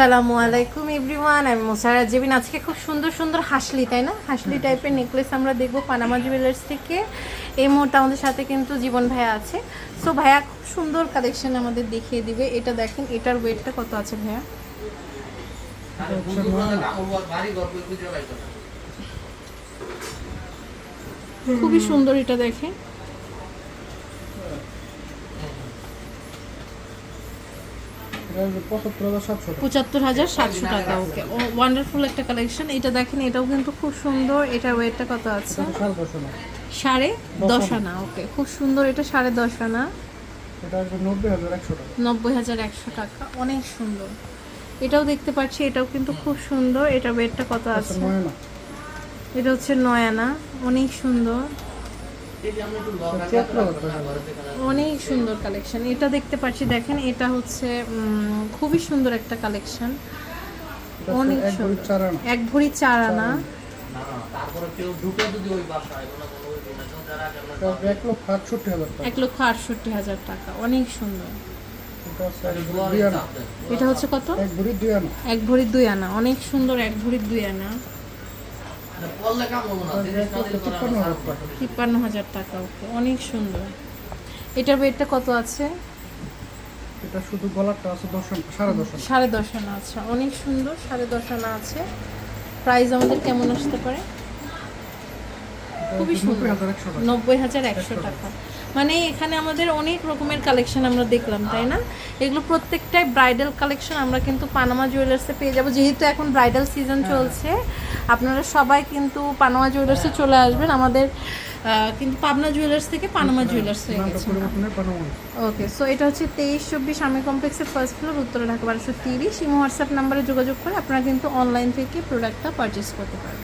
আসসালামু আলাইকুম এভরিওয়ান আমি মোসারা জেবিন। আজকে খুব সুন্দর সুন্দর হাসলি তাই না? হাসলি টাইপের নেকলেস আমরা দেখব পানামা জুয়েলার্স থেকে। এই মুহূর্তে আমাদের সাথে কিন্তু জীবন ভাইয়া আছে। সো ভাইয়া খুব সুন্দর কালেকশন আমাদের দেখিয়ে দিবে। এটা দেখেন এটার ওয়েটটা কত আছে ভাইয়া? খুবই সুন্দর এটা দেখেন। পঁচাত্তর হাজার সাতশো টাকা ওকে। ওয়ান্ডারফুল একটা কালেকশন এটা দেখেন এটাও কিন্তু খুব সুন্দর। এটার ওয়েটটা কত আছে? সাড়ে দশ আনা। ওকে। খুব সুন্দর এটা সাড়ে দশ আনা। নব্বই হাজার একশো টাকা। অনেক সুন্দর। এটাও দেখতে পাচ্ছি এটাও কিন্তু খুব সুন্দর। এটা ওয়েটটা কত আচ্ছা আছে? এটা হচ্ছে নয় আনা অনেক সুন্দর। অনেক সুন্দর কালেকশন এটা দেখতে পাচ্ছি দেখেন এটা হচ্ছে খুবই সুন্দর একটা কালেকশন অনেক এক ভরি সুন্দর। চার আনা। এক ভরি চার আনা। এক লক্ষ আটষট্টি হাজার টাকা। অনেক সুন্দর। এটা হচ্ছে কত? এক ভরি দুই আনা। এক ভরি দুই আনা। অনেক সুন্দর এক ভরি দুই আনা। পড়লে কাম হব না এটা এক লক্ষ তিপ্পান্ন হাজার টাকা। তিপ্পান্ন হাজার টাকা ওকে। অনেক সুন্দর। এটার ওয়েটটা কত আছে? এটা শুধু গলারটা আছে দশ আনা সাড়ে দশ আনা। সাড়ে দশ আনা আচ্ছা। অনেক সুন্দর সাড়ে আনা আছে। প্রাইস আমাদের কেমন আসতে পারে? খুবই সুন্দর। নব্বই হাজার একশো টাকা। মানে এখানে আমাদের অনেক রকমের কালেকশন আমরা দেখলাম তাই না? এগুলো প্রত্যেকটাই ব্রাইডাল কালেকশন আমরা কিন্তু পানামা জুয়েলার্সে পেয়ে যাব। যেহেতু এখন ব্রাইডাল সিজন চলছে আপনারা সবাই কিন্তু পানামা জুয়েলার্সে চলে আসবেন। আমাদের কিন্তু পাবনা জুয়েলার্স থেকে পানামা জুয়েলার্স হয়ে গেছে। ওকে সো এটা হচ্ছে তেইশ চব্বিশ আর্মি কমপ্লেক্সের ফার্স্ট ফ্লোর উত্তর ঢাকা বারোশো তিরিশ। এবং হোয়াটসঅ্যাপ নাম্বারে যোগাযোগ করে আপনারা কিন্তু অনলাইন থেকে প্রোডাক্টটা পারচেস করতে পারেন